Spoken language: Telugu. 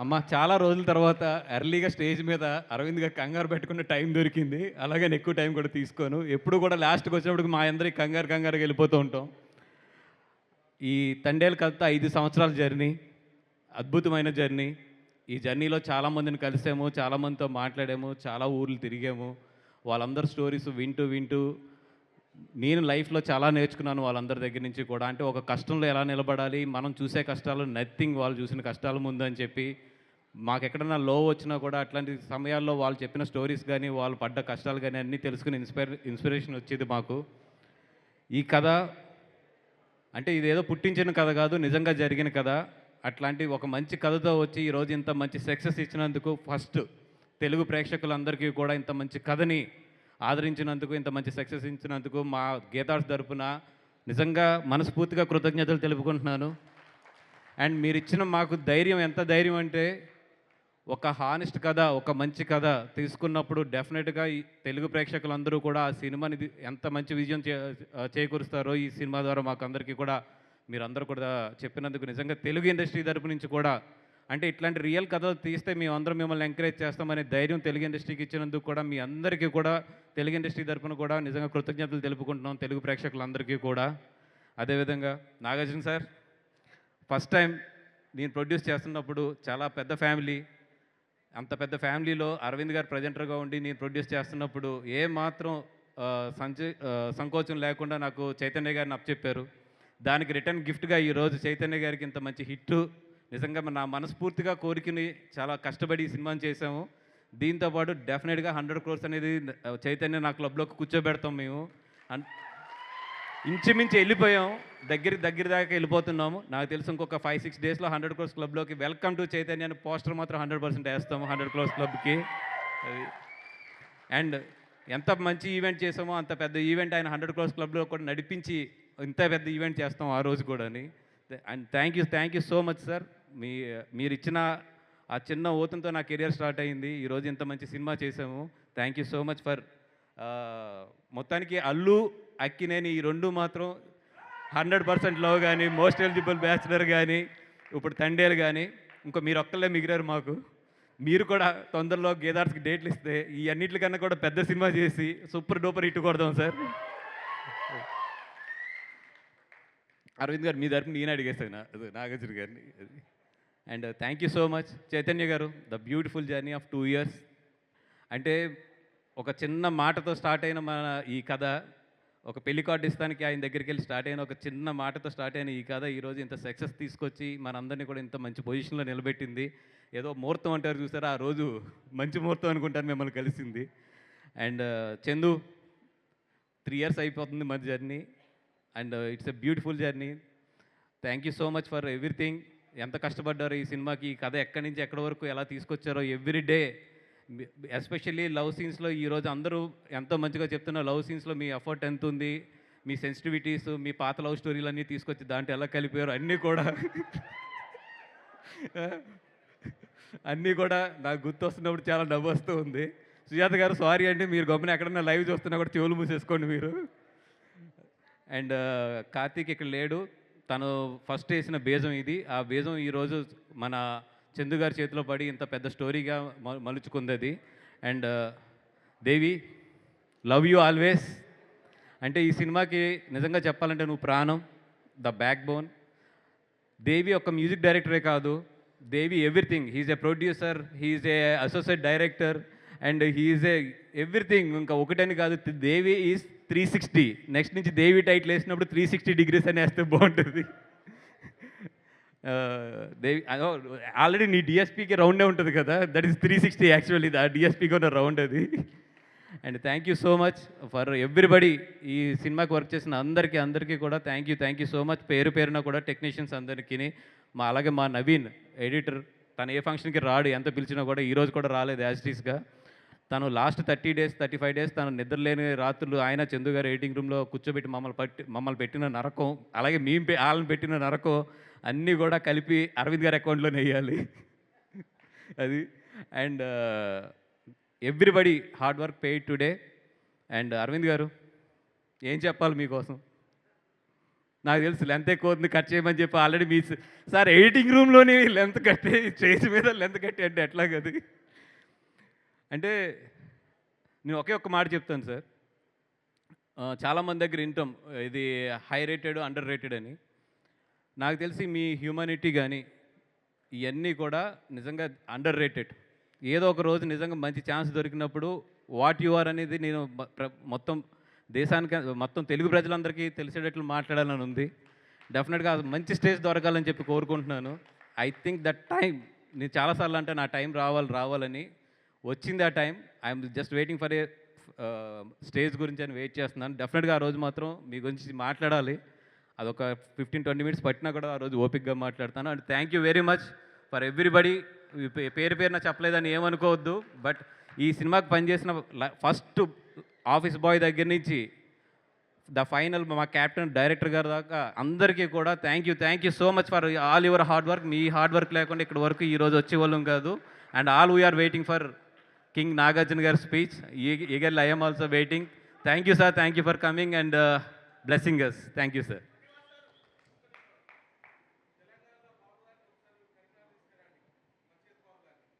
అమ్మ చాలా రోజుల తర్వాత ఎర్లీగా స్టేజ్ మీద అరవింద్గా కంగారు పెట్టుకున్న టైం దొరికింది. అలాగే ఎక్కువ టైం కూడా తీసుకోను. ఎప్పుడు కూడా లాస్ట్కి వచ్చినప్పుడు మా అందరికి కంగారు కంగారుగా వెళ్ళిపోతూ ఉంటాం. ఈ తండేలు కథ ఐదు సంవత్సరాల జర్నీ అద్భుతమైన జర్నీ. ఈ జర్నీలో చాలామందిని కలిసాము చాలామందితో మాట్లాడాము చాలా ఊర్లు తిరిగాము. వాళ్ళందరి స్టోరీస్ వింటూ వింటూ నేను లైఫ్లో చాలా నేర్చుకున్నాను వాళ్ళందరి దగ్గర నుంచి కూడా. అంటే ఒక కష్టంలో ఎలా నిలబడాలి మనం చూసే కష్టాలు నథింగ్ వాళ్ళు చూసిన కష్టాల ముందు అని చెప్పి. మాకు ఎక్కడన్నా లో వచ్చినా కూడా అట్లాంటి సమయాల్లో వాళ్ళు చెప్పిన స్టోరీస్ కానీ వాళ్ళు పడ్డ కష్టాలు కానీ అన్నీ తెలుసుకుని ఇన్స్పైర్ ఇన్స్పిరేషన్ వచ్చేది మాకు. ఈ కథ అంటే ఇదేదో పుట్టించిన కథ కాదు నిజంగా జరిగిన కథ. అట్లాంటి ఒక మంచి కథతో వచ్చి ఈరోజు ఇంత మంచి సక్సెస్ ఇచ్చినందుకు ఫస్ట్ తెలుగు ప్రేక్షకులందరికీ కూడా ఇంత మంచి కథని ఆదరించినందుకు ఇంత మంచి సక్సెస్ ఇచ్చినందుకు మా గీతార్స్ తరపున నిజంగా మనస్ఫూర్తిగా కృతజ్ఞతలు తెలుపుకుంటున్నాను. అండ్ మీరు ఇచ్చిన మాకు ధైర్యం ఎంత ధైర్యం అంటే ఒక హానెస్ట్ కథ ఒక మంచి కథ తీసుకున్నప్పుడు డెఫినెట్గా ఈ తెలుగు ప్రేక్షకులందరూ కూడా ఆ సినిమాని ఎంత మంచి విజయం చే చేకూరుస్తారో ఈ సినిమా ద్వారా మాకు అందరికీ కూడా మీరందరూ కూడా చెప్పినందుకు నిజంగా తెలుగు ఇండస్ట్రీ తరపు నుంచి కూడా అంటే ఇట్లాంటి రియల్ కథలు తీస్తే మేము అందరం మిమ్మల్ని ఎంకరేజ్ చేస్తామనే ధైర్యం తెలుగు ఇండస్ట్రీకి ఇచ్చినందుకు కూడా మీ అందరికీ కూడా తెలుగు ఇండస్ట్రీ తరఫున కూడా నిజంగా కృతజ్ఞతలు తెలుపుకుంటున్నాం తెలుగు ప్రేక్షకులందరికీ కూడా. అదేవిధంగా నాగార్జున సార్ ఫస్ట్ టైం నేను ప్రొడ్యూస్ చేస్తున్నప్పుడు చాలా పెద్ద ఫ్యామిలీ అంత పెద్ద ఫ్యామిలీలో అరవింద్ గారు ప్రజెంటర్గా ఉండి నేను ప్రొడ్యూస్ చేస్తున్నప్పుడు ఏ మాత్రం సంకోచం లేకుండా నాకు చైతన్య గారిని అప్పచెప్పారు. దానికి రిటర్న్ గిఫ్ట్గా ఈరోజు చైతన్య గారికి ఇంత మంచి హిట్ నిజంగా నా మనస్ఫూర్తిగా కోరికని చాలా కష్టపడి ఈ సినిమాని చేసాము దీంతో పాటు డెఫినెట్గా హండ్రెడ్ క్రోర్స్ అనేది చైతన్య నా క్లబ్లోకి కూర్చోబెడతాం మేము. అన్- ఇంచుమించు వెళ్ళిపోయాం. దగ్గర దగ్గర దాకా వెళ్ళిపోతున్నాము. నాకు తెలుసు ఇంకొక ఫైవ్ సిక్స్ డేస్లో హండ్రెడ్ క్రోర్స్ క్లబ్లోకి వెల్కమ్ టు చైతన్య అని పోస్టర్ మాత్రం హండ్రెడ్ పర్సెంట్ వేస్తాము హండ్రెడ్ క్రోర్స్ క్లబ్కి. అండ్ ఎంత మంచి ఈవెంట్ చేసామో అంత పెద్ద ఈవెంట్ ఆయన హండ్రెడ్ క్రోర్స్ క్లబ్లో కూడా నడిపించి ఇంత పెద్ద ఈవెంట్ చేస్తాం ఆ రోజు కూడా and thank you thank you so much sir. మీ మీరు ఇచ్చిన ఆ చిన్న ఓతంతో నా కెరియర్ స్టార్ట్ అయింది. ఈరోజు ఇంత మంచి సినిమా చేసాము thank you so much for మొత్తానికి అల్లు అక్కినేని ఈ రెండు మాత్రం హండ్రెడ్ పర్సెంట్ లవ్ కానీ మోస్ట్ ఎలిజిబుల్ బ్యాచులర్ కానీ ఇప్పుడు తండేలు కానీ ఇంకా మీరు ఒక్కళ్ళే మిగిలారు మాకు. మీరు కూడా తొందరలో గేదార్స్కి డేట్లు ఇస్తే ఈ అన్నిటికన్నా కూడా పెద్ద సినిమా చేసి సూపర్ డూపర్ హిట్ కొడదాం సార్. అరవింద్ గారు మీ తరపున నేను అడిగేస్తాను నాగార్జున గారిని. And thank you so much. Chaitanya garu the beautiful journey of two years. అంటే ఒక చిన్న మాటతో స్టార్ట్ అయిన మన ఈ కథ ఒక పెళ్ళి కార్డు ఇస్తానికి ఆయన దగ్గరికి వెళ్ళి స్టార్ట్ అయిన ఒక చిన్న మాటతో స్టార్ట్ అయిన ఈ కథ ఈరోజు ఇంత సక్సెస్ తీసుకొచ్చి మనందరినీ కూడా ఇంత మంచి పొజిషన్లో నిలబెట్టింది. ఏదో ముహూర్తం అంటారు చూసారా ఆ రోజు మంచి ముహూర్తం అనుకుంటారు మిమ్మల్ని కలిసింది. అండ్ చందు త్రీ ఇయర్స్ అయిపోతుంది మన journey. And it's a beautiful journey. Thank you so much for everything. ఎంత కష్టపడ్డారో ఈ సినిమాకి? ఈ కథ ఎక్కడి నుంచి ఎక్కడి వరకు ఎలా తీసుకొచ్చారో ఎవ్రీ డే. ఎస్పెషల్లీ లవ్ సీన్స్లో ఈరోజు అందరూ ఎంతో మంచిగా చెప్తున్న లవ్ సీన్స్లో మీ ఎఫర్ట్ ఎంత ఉంది మీ సెన్సిటివిటీస్ మీ పాత లవ్ స్టోరీలు అన్నీ తీసుకొచ్చి దాంట్లో ఎలా కలిపారు అన్నీ కూడా అన్నీ కూడా నాకు గుర్తొస్తున్నప్పుడు చాలా డబ్బు వస్తూ ఉంది. సుజాత గారు సారీ అండి మీరు గమ్మున ఎక్కడన్నా లైవ్ చూస్తున్నా కూడా చెవులు మూసేసుకోండి మీరు. అండ్ కార్తీక్ ఇక్కడ లేడు. తను ఫస్ట్ వేసిన బేజం ఇది. ఆ బేజం ఈరోజు మన చందు గారి చేతిలో పడి ఇంత పెద్ద స్టోరీగా మ- మలుచుకుంది అది and Devi love you always. అంటే ఈ సినిమాకి నిజంగా చెప్పాలంటే నువ్వు ప్రాణం ద బ్యాక్ బోన్. దేవి ఒక మ్యూజిక్ డైరెక్టరే కాదు. Devi everything. He's a producer he's a associate director. And he's a everything. ఇంకా ఒకటని కాదు Devi is three sixty next నుంచి దేవి టైటిల్ వేసినప్పుడు త్రీ సిక్స్టీ డిగ్రీస్ అని వేస్తే బాగుంటుంది. దేవి ఆల్రెడీ నీ డిఎస్పీకి రౌండే ఉంటుంది కదా. That is three sixty actually ఆ డిఎస్పీకి ఉన్న రౌండ్ అది. And thank you so much for everybody ఈ సినిమాకి వర్క్ చేసిన అందరికీ అందరికీ కూడా thank you thank you so much పేరు పేరున కూడా టెక్నీషియన్స్ అందరికీ. మా అలాగే మా నవీన్ ఎడిటర్ తను ఏ ఫంక్షన్కి రాడు ఎంత పిలిచినా కూడా ఈరోజు కూడా రాలేదు యాజ్టీస్గా తను last thirty days thirty five days తను నిద్రలేని రాత్రులు ఆయన చందు గారు ఎడిటింగ్ రూమ్లో కూర్చోబెట్టి మమ్మల్ని పట్టి మమ్మల్ని పెట్టిన నరకం అలాగే మేము వాళ్ళని పెట్టిన నరకం అన్నీ కూడా కలిపి అరవింద్ గారి అకౌంట్లోనే వేయాలి. అది. And everybody hard work paid today. And Aravind garu ఏం చెప్పాలి మీకోసం? నాకు తెలుసు లెంత్ ఎక్కువ ఉంది కట్ చేయమని చెప్పి ఆల్రెడీ మీ సార్ ఎడిటింగ్ రూమ్లోనే లెంత్ కట్టి చేసి మీద లెంత్ కట్టి అంటే ఎట్లా కదా అంటే నేను ఒకే ఒక్క మాట చెప్తాను సార్. చాలామంది దగ్గర వింటాం ఇది హై రేటెడ్ అండర్ రేటెడ్ అని. నాకు తెలిసి మీ హ్యూమానిటీ కానీ ఇవన్నీ కూడా నిజంగా అండర్ రేటెడ్. ఏదో ఒక రోజు నిజంగా మంచి ఛాన్స్ దొరికినప్పుడు వాట్ యు ఆర్ అనేది నేను మొత్తం దేశానికి మొత్తం తెలుగు ప్రజలందరికీ తెలిసేటట్లు మాట్లాడాలని ఉంది. డెఫినెట్గా మంచి స్టేజ్ దొరకాలని చెప్పి కోరుకుంటున్నాను. ఐ థింక్ దట్ టైం నేను చాలాసార్లు అంటే నా టైం రావాలి రావాలని వచ్చింది ఆ time. I'm just waiting for a stage గురించి అని వెయిట్ చేస్తున్నాను. డెఫినెట్గా ఆ రోజు మాత్రం మీ గురించి మాట్లాడాలి. అదొక ఫిఫ్టీన్ ట్వంటీ మినిట్స్ పట్టినా కూడా ఆ రోజు ఓపిక్గా మాట్లాడతాను. And thank you very much for everybody. పేరు పేరున చెప్పలేదని ఏమనుకోవద్దు. బట్ ఈ సినిమాకి పనిచేసిన ఫస్ట్ ఆఫీస్ బాయ్ దగ్గర నుంచి ద ఫైనల్ మా కెప్టెన్ డైరెక్టర్ గారు దాకా అందరికీ కూడా thank you. Thank you so much for all your hard work. Me hard work లేకుండా ఇక్కడ వరకు ఈ రోజు వచ్చే వాళ్ళం కాదు. And all we're waiting for king Nagarjuna గారి speech eagerly I'm also waiting thank you sir thank you for coming and blessing us thank you sir